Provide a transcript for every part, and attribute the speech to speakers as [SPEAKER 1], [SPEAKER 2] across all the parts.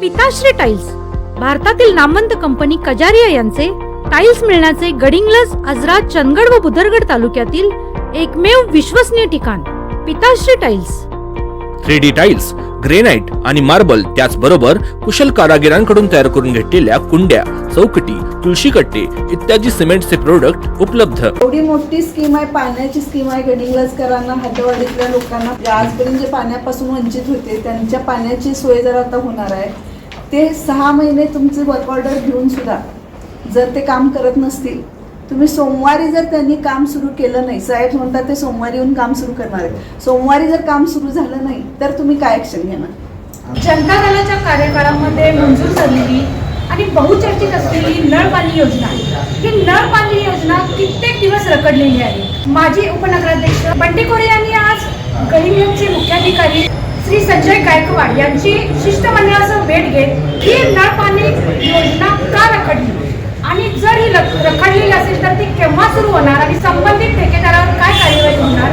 [SPEAKER 1] पिताश्री टाइल्स भारतातील नामवंत कंपनी कजारिया यांचे टाइल्स मिळण्याचे गडिंग्लज आजरा चंदगड व बुदरगड तालुक्यातील एकमेव विश्वसनीय ठिकाण Pitashree tiles
[SPEAKER 2] three D tiles granite आणि मार्बल त्याचबरोबर कुशल कारागिरांकडून तयार करून घेतलेल्या कुंड्या चौकटी तुळशी कट्टे इत्यादी सिमेंटचे प्रोडक्ट उपलब्ध.
[SPEAKER 3] एवढी मोठी स्कीम आहे पाण्याची स्कीम आहे गडिंग्लजकरांना हातवाडीतल्या लोकांना. आजपर्यंत जे पाण्यापासून वंचित होते त्यांच्या पाण्याची सोय जर आता होणार आहे ते सहा महिने तुमचे वर्क ऑर्डर घेऊन सुद्धा जर ते काम करत नसतील तुम्ही सोमवारी जर त्यांनी काम सुरू केलं नाही साहेब म्हणतात ते सोमवारी येऊन काम सुरू करणार आहे सोमवारी जर काम सुरू झालं नाही तर तुम्ही काय क्षण घेणार?
[SPEAKER 4] जनता दलाच्या कार्यकाळामध्ये मंजूर झालेली आणि बहुचर्चित असलेली नळ पाणी योजना. ही नळ पाणी योजना कित्येक दिवस रखडलेली आहे. माजी उपनगराध्यक्ष बंटी यांनी आज गडिंगचे मुख्याधिकारी श्री संजय गायकवाड यांची शिष्टमंडळासह भेट घेत ही नळ पाणी योजना का रखडली? आणि जर ही रखडलेली असेल तर ती केव्हा सुरू होणार आणि संबंधित ठेकेदारावर काय कार्यवाही होणार?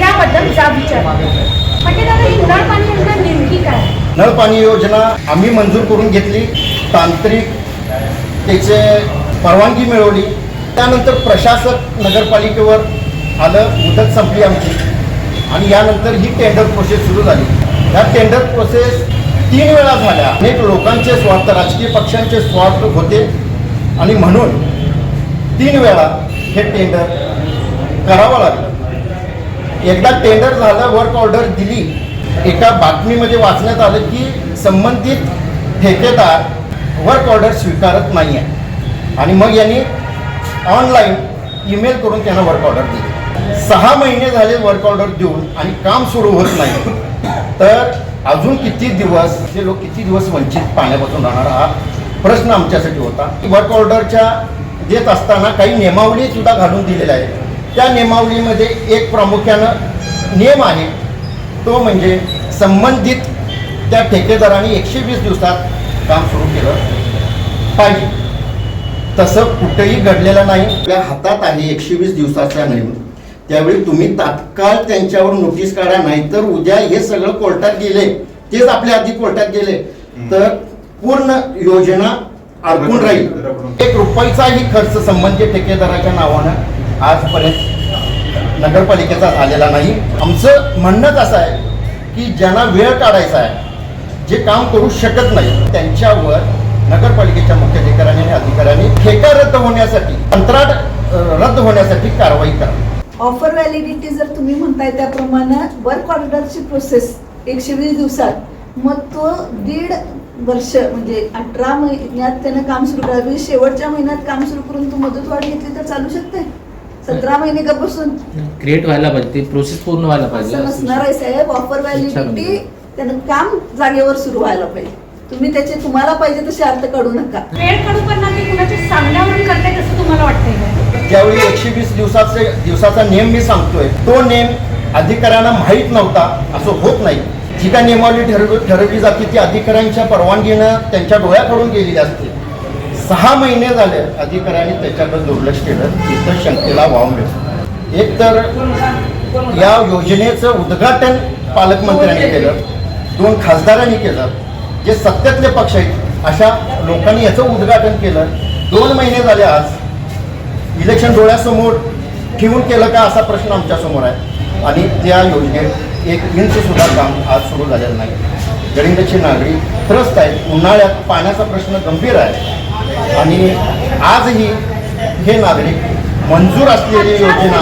[SPEAKER 4] याबद्दल जा विचार. म्हणजे दादा ही नळ पाणी योजना नेमकी काय
[SPEAKER 5] नळ पाणी योजना आम्ही मंजूर करून घेतली. तांत्रिक त्याचे परवानगी मिळवली. त्यानंतर प्रशासक नगरपालिकेवर आलं. मुदत संपली आमची. आणि यानंतर ही टेंडर प्रोसेस सुरू झाली. ह्या टेंडर प्रोसेस तीन वेळा झाल्या. अनेक लोकांचे स्वार्थ राजकीय पक्षांचे स्वार्थ होते. आणि म्हणून तीन वेळा हे टेंडर करावं लागलं. एकदा टेंडर झालं वर्क ऑर्डर दिली एका बातमीमध्ये वाचण्यात आलं की संबंधित ठेकेदार वर्क ऑर्डर स्वीकारत नाही आहे आणि मग यांनी ऑनलाईन ईमेल करून त्यांना वर्क ऑर्डर दिली. सहा महिने झाले वर्क ऑर्डर देऊन आणि काम सुरू होत नाही. तर अजून किती दिवस हे लोक किती दिवस वंचित पाण्यापासून राहणार हा प्रश्न आमच्यासाठी होता. वर्क ऑर्डरच्या देत असताना काही नियमावली सुद्धा घालून दिलेल्या आहेत. त्या नियमावलीमध्ये एक प्रामुख्यानं नियम आहे. तो म्हणजे संबंधित त्या ठेकेदाराने एकशे वीस दिवसात काम सुरू केलं पाहिजे. तसं कुठेही घडलेलं नाही. आपल्या हातात आहे एकशे वीस दिवसाचा नियम. त्यावेळी तुम्ही तात्काळ त्यांच्यावर नोटीस काढा नाहीतर उद्या हे सगळं कोर्टात गेले तेच आपल्या आधी कोर्टात गेले तर पूर्ण योजना अडकून राहील. एक रुपयाचाही खर्च संबंधित ठेकेदाराच्या नावानं आजपर्यंत नगरपालिकेचा झालेला नाही. आमचं म्हणणंच असं आहे की ज्यांना वेळ काढायचा आहे जे काम करू शकत नाही त्यांच्यावर नगरपालिकेच्या मुख्याधिकाऱ्यांनी आणि अधिकाऱ्यांनी ठेका रद्द होण्यासाठी कंत्राट रद्द होण्यासाठी कारवाई करा.
[SPEAKER 3] ऑफर व्हॅलिडिटी जर तुम्ही म्हणताय त्याप्रमाणे वर्क ऑर्डरची प्रोसेस एकशे वीस दिवसात मग तो दीड वर्ष म्हणजे अठरा महिन्यात त्यानं काम सुरू करावे. शेवटच्या महिन्यात काम सुरू करून तू मुदतवाढ घेतली तर चालू शकते. सतरा महिने का बसून
[SPEAKER 6] क्रिएट व्हायला पाहिजे ती प्रोसेस पूर्ण व्हायला पाहिजे.
[SPEAKER 3] असं नसणार आहे साहेब. ऑफर व्हॅलिडिटी त्यानं काम जागेवर सुरू व्हायला पाहिजे. तुम्ही त्याचे तुम्हाला पाहिजे तसे अर्थ काढू नका.
[SPEAKER 4] वेळ काढूपणा ते कुणाच्या सांगण्यावरून करतायत असं तुम्हाला वाटतंय
[SPEAKER 5] ज्यावेळी एकशे वीस दिवसाचे दिवसाचा नियम मी सांगतोय तो नियम अधिकाऱ्यांना माहीत नव्हता असं होत नाही. जी काय नियमावली ठरव ठरवली जाते ती अधिकाऱ्यांच्या परवानगीनं त्यांच्या डोळ्याकडून गेलेली असते. सहा महिने झाले अधिकाऱ्यांनी त्याच्याकडे दुर्लक्ष केलं तिथं शंकेला वाव मिळतो. एक तर या योजनेचं उद्घाटन पालकमंत्र्यांनी केलं दोन खासदारांनी केलं जे सत्यातले पक्ष आहेत अशा लोकांनी याचं उद्घाटन केलं. दोन महिने झाले आज इलेक्शन डोळ्यासमोर ठेवून केलं का असा प्रश्न आमच्यासमोर आहे. आणि त्या योजनेत एक इंच सुद्धा काम आज सुरू झालेलं नाही. गरिंदचे नागरिक त्रस्त आहेत. उन्हाळ्यात पाण्याचा प्रश्न गंभीर आहे. आणि आजही हे नागरिक मंजूर असलेली योजना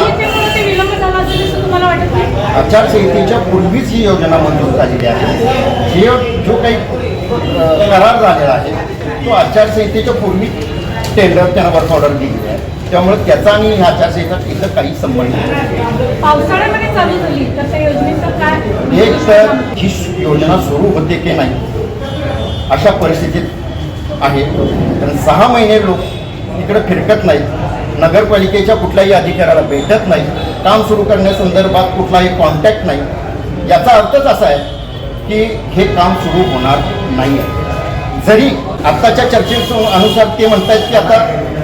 [SPEAKER 5] आचारसंहितेच्या पूर्वीच ही योजना मंजूर झालेली आहे. जे जो काही करार झालेला आहे तो आचारसंहितेच्या पूर्वी टेंडर त्यांना वर्क ऑर्डर दिलेली आहे. त्यामुळे त्याचा आणि ह्या आचारसंहिता इथं काही संबंध नाही. एक तर ही योजना सुरू होते की नाही अशा परिस्थितीत आहे. कारण सहा महिने लोक इकडे फिरकत नाहीत नगरपालिकेच्या कुठल्याही अधिकाऱ्याला भेटत नाही काम सुरू करण्यासंदर्भात कुठलाही कॉन्टॅक्ट नाही. याचा अर्थच असा आहे की हे काम सुरू होणार नाही आहे. जरी आत्ताच्या चर्चेनुसार ते म्हणतायत की आता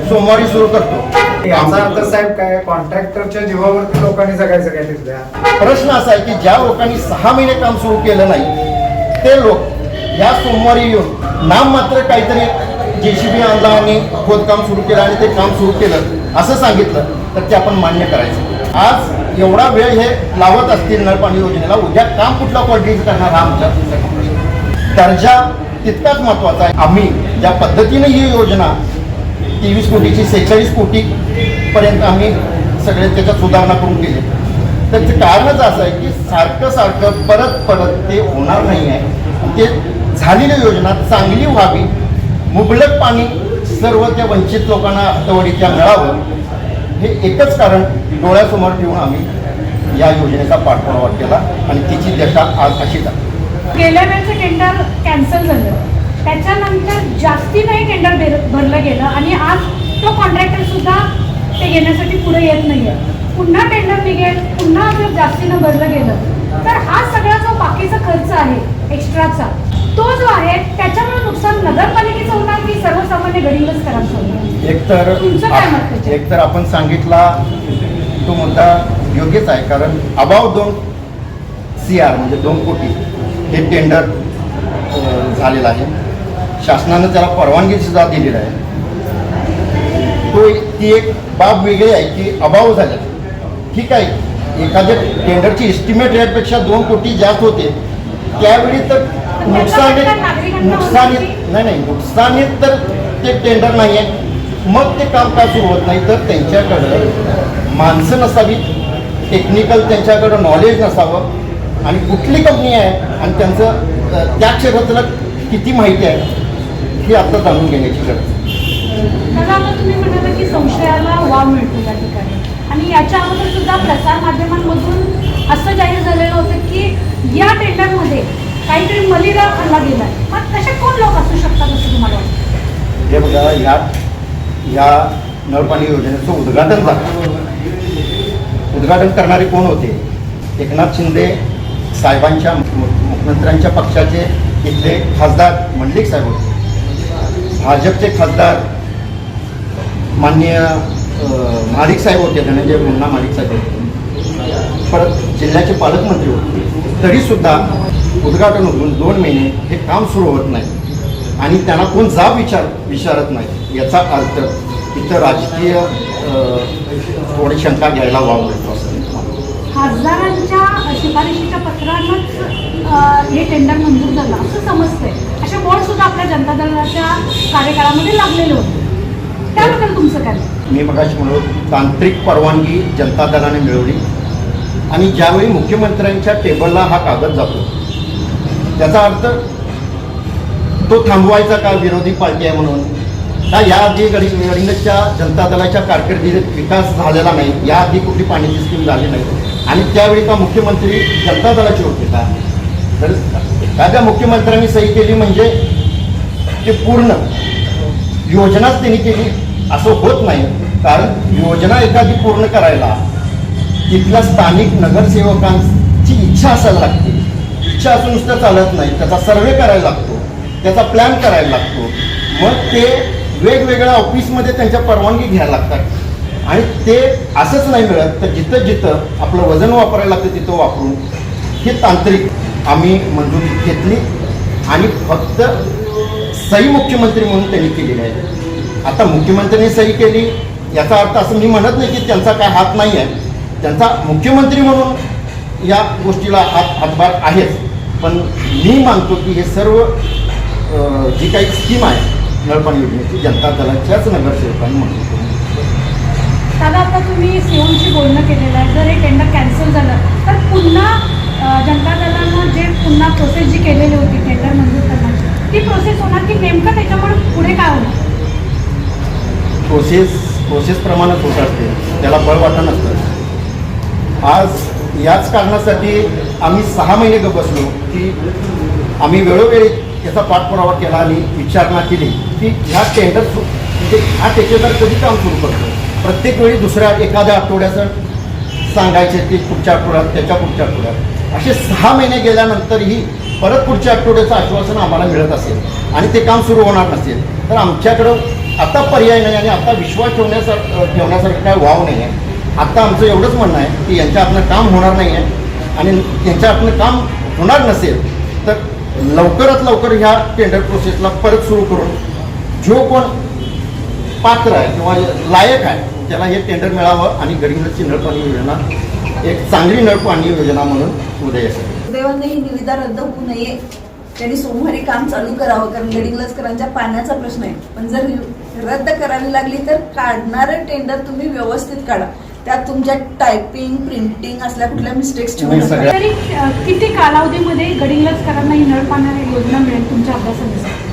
[SPEAKER 5] सोमवारी सुरू करतो.
[SPEAKER 7] याचा अर्थ साहेब काय कॉन्ट्रॅक्टरच्या जीवावरती लोकांनी जगायचं काय तिथल्या
[SPEAKER 5] प्रश्न असा आहे की ज्या लोकांनी सहा महिने काम सुरू केलं नाही ते लोक या सोमवारी येऊन नाम मात्र काहीतरी जे सी बी आणला आणि खोदकाम सुरू केलं आणि ते काम सुरू केलं असं सांगितलं तर ते आपण मान्य करायचं. आज एवढा वेळ हे लावत असतील नळपाणी योजनेला उद्या काम कुठला क्वालिटीचं करणार हा आमच्या प्रश्न. दर्जा तितकाच महत्त्वाचा आहे. आम्ही ज्या पद्धतीने ही योजना तेवीस कोटीची सेहेचाळीस कोटीपर्यंत आम्ही सगळे त्याच्यात सुधारणा करून केली. त्याचं कारणच असं आहे की सारखं सारखं परत परत ते होणार नाही आहे. ते झालेली योजना चांगली व्हावी मुबलक पाणी सर्व त्या वंचित लोकांना हातवडीच्या मिळावं हे एकच कारण डोळ्यासमोर ठेवून आम्ही या योजनेचा पाठपुरावा केला आणि तिची दशा आज अशी झाली
[SPEAKER 4] गेल्या वेळेचं टेंडर कॅन्सल झालं. त्याच्यानंतर जास्तीनंही टेंडर भर- भरलं गेलं आणि आज तो कॉन्ट्रॅक्टर सुद्धा ते घेण्यासाठी पुढे येत नाहीये. पुन्हा टेंडर निघेल पुन्हा जर जास्तीनं भरलं गेलं तर हा सगळा जो बाकीचा खर्च आहे एक्स्ट्राचा तो जो आहे त्याच्यामुळे नुकसान नगरपालिकेचं होणार की सर्वसामान्य गरीबच करायचं होणार?
[SPEAKER 5] एकतर
[SPEAKER 4] तुमचं काय मत?
[SPEAKER 5] एकतर आपण सांगितला तो मुद्दा योग्यच आहे कारण अबाव दोन सी आर म्हणजे दोन कोटी हे टेंडर झालेलं आहे. शासनानं त्याला परवानगी सुद्धा दिलेली आहे. तो ती एक बाब वेगळी आहे की अभाव झाला ठीक आहे एखाद्या टेंडरची एस्टिमेट रेटपेक्षा दोन कोटी जास्त होते. त्यावेळी तर नुकसानीत नुकसानीत नाही नाही नुकसानीत तर ते टेंडर नाही आहे मग ते काम का सुरू होत नाही? तर त्यांच्याकडं माणसं नसावीत. टेक्निकल त्यांच्याकडं नॉलेज नसावं. आणि कुठली कंपनी आहे? आणि त्यांचं त्या क्षेत्रातलं किती माहिती आहे? ही आता जाणून घेण्याची गरज
[SPEAKER 4] तुम्ही म्हणाला की संशयाला वाव मिळतो या ठिकाणी. आणि याच्या अगोदर सुद्धा प्रसार माध्यमांमधून असं जाहीर झालेलं होतं की या टेंडरमध्ये काहीतरी मलिदा खाल्ला गेला मग तसे कोण लोक असू शकतात असं तुम्हाला वाटतं?
[SPEAKER 5] हे बघा ह्या ह्या नळपाणी योजनेचं उद्घाटन झालं. उद्घाटन करणारे कोण होते? एकनाथ शिंदे साहेबांच्या मुख्यमंत्र्यांच्या पक्षाचे इथले खासदार मंडलिक साहेब होते. भाजपचे खासदार माननीय अं, साहेब होते धनंजय मुन्ना मालिक साहेब होते. परत जिल्ह्याचे पालकमंत्री होते. तरीसुद्धा उद्घाटन होऊन दोन महिने हे काम सुरू होत नाही. आणि त्यांना कोण जाब विचार विचारत नाही. याचा अर्थ इथं राजकीय थोडी शंका घ्यायला वाव मिळतो असं
[SPEAKER 4] खासदारांच्या शिफारशीच्या पत्रांनाच हे टेंडर मंजूर झालं. असं समजतंय. असे बोर्ड सुद्धा आपल्या जनता दलाच्या कार्यकाळामध्ये लागलेले होते. त्याबद्दल तुमचं काय
[SPEAKER 5] मी मगाशी म्हणलो तांत्रिक परवानगी जनता दलाने मिळवली आणि ज्यावेळी मुख्यमंत्र्यांच्या टेबलला हा कागद जातो त्याचा अर्थ तो थांबवायचा का विरोधी पार्टी आहे म्हणून? का याआधी गडी गडिंगच्या जनता दलाच्या कारकिर्दीत विकास झालेला नाही याआधी कुठली पाण्याची स्कीम झाली नाही आणि त्यावेळी का मुख्यमंत्री जनता दलाचे होते का तर एखाद्या मुख्यमंत्र्यांनी सही केली म्हणजे ते पूर्ण योजनाच त्यांनी केली? असं होत नाही. कारण योजना एखादी पूर्ण करायला तिथल्या स्थानिक नगरसेवकांची इच्छा असायला लागते. इच्छा असून नुसतं चालत नाही. त्याचा सर्वे करायला लागतो. त्याचा प्लॅन करायला लागतो. मग ते वेगवेगळ्या ऑफिसमध्ये त्यांच्या परवानगी घ्यायला लागतात. आणि ते असंच नाही मिळत. तर जिथं जिथं आपलं वजन वापरायला लागतं तिथं वापरून हे तांत्रिक आम्ही मंजुरी घेतली आणि फक्त सही मुख्यमंत्री म्हणून त्यांनी केलेली आहे. आता मुख्यमंत्र्यांनी सही केली याचा अर्थ असं मी म्हणत नाही की त्यांचा काय हात नाही आहे त्यांचा मुख्यमंत्री म्हणून या गोष्टीला हात हातभार आहेच. पण मी मानतो की हे सर्व जी काही स्कीम आहे नळपाणी योजनेची जनता दलाच्याच नगरसेवकांनी म्हणून
[SPEAKER 4] दादा आता तुम्ही सीएमशी बोलणं केलेलं आहे. जर हे टेंडर कॅन्सल झालं तर पुन्हा जनता दलानं जे पुन्हा प्रोसेस जी केलेली होती टेंडर मंजूर करण्याची ती प्रोसेस होणार की नेमकं त्याच्यामुळे पुढे काय होणार?
[SPEAKER 5] प्रोसेस प्रोसेस प्रमाणात होत असते त्याला बळ वाटण नसतं. आज याच कारणासाठी आम्ही सहा महिने ग बसलो की आम्ही वेळोवेळी त्याचा पाठपुरावा केला आणि विचारणा केली की ह्या टेंडर म्हणजे हा ठेकेदार कधी काम सुरू करतो? प्रत्येक वेळी दुसऱ्या एखाद्या आठवड्याचं सांगायचे की पुढच्या आठवड्यात त्याच्या पुढच्या आठवड्यात. असे सहा महिने गेल्यानंतरही परत पुढच्या आठवड्याचं आश्वासन आम्हाला मिळत असेल आणि ते काम सुरू होणार नसेल तर आमच्याकडं आता पर्याय नाही आणि आता विश्वास ठेवण्यासारखं ठेवण्यासारखं काय वाव नाही आहे. आत्ता आमचं एवढंच म्हणणं आहे की यांच्या आपलं काम होणार नाही आहे आणि यांच्या आपलं काम होणार नसेल तर लवकरात लवकर ह्या टेंडर प्रोसेसला परत सुरू करून जो कोण पात्र आहे किंवा लायक आहे त्याला हे टेंडर मिळावं आणि गडिंगलजची नळपाणी योजना एक चांगली नळपाणी योजना म्हणून उदय असेल
[SPEAKER 3] सुदैवाने ही निविदा रद्द होऊ नये. त्यांनी सोमवारी काम चालू करावं कारण गडिंग्लजकरांच्या पाण्याचा प्रश्न आहे. पण जर रद्द करावी लागली तर काढणारं टेंडर तुम्ही व्यवस्थित काढा. त्यात तुमच्या टायपिंग प्रिंटिंग असल्या कुठल्या मिस्टेक्स
[SPEAKER 4] तरी किती कालावधीमध्ये गडिंग्लजकरांना ही नळ पाणी योजना मिळेल तुमच्या अभ्यासानुसार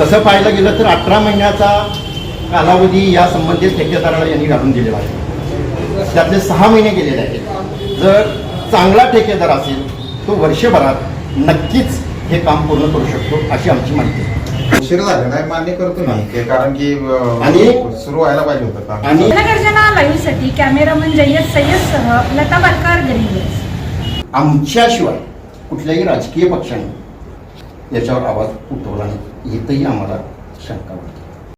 [SPEAKER 5] तसं पाहायला गेलं तर अठरा महिन्याचा कालावधी या संबंधित ठेकेदाराला यांनी घालून दिलेला आहे. त्यातले सहा महिने गेलेले आहेत. जर चांगला ठेकेदार असेल तो वर्षभरात नक्कीच हे काम पूर्ण करू शकतो अशी आमची माहिती आहे.
[SPEAKER 8] उशीर झाला नाही मान्य करतो ते कारण की अं,
[SPEAKER 5] आणि-
[SPEAKER 8] सुरू व्हायला पाहिजे होतं
[SPEAKER 5] आणि
[SPEAKER 4] जनगर्जना लाईव्हसाठी कॅमेरामन जय्यद सय्यदसह लता बालकार गडिंग्लज
[SPEAKER 5] आमच्याशिवाय कुठल्याही राजकीय पक्षाने याच्यावर आवाज उठवला नाही. इथंही आम्हाला शंका वाटते.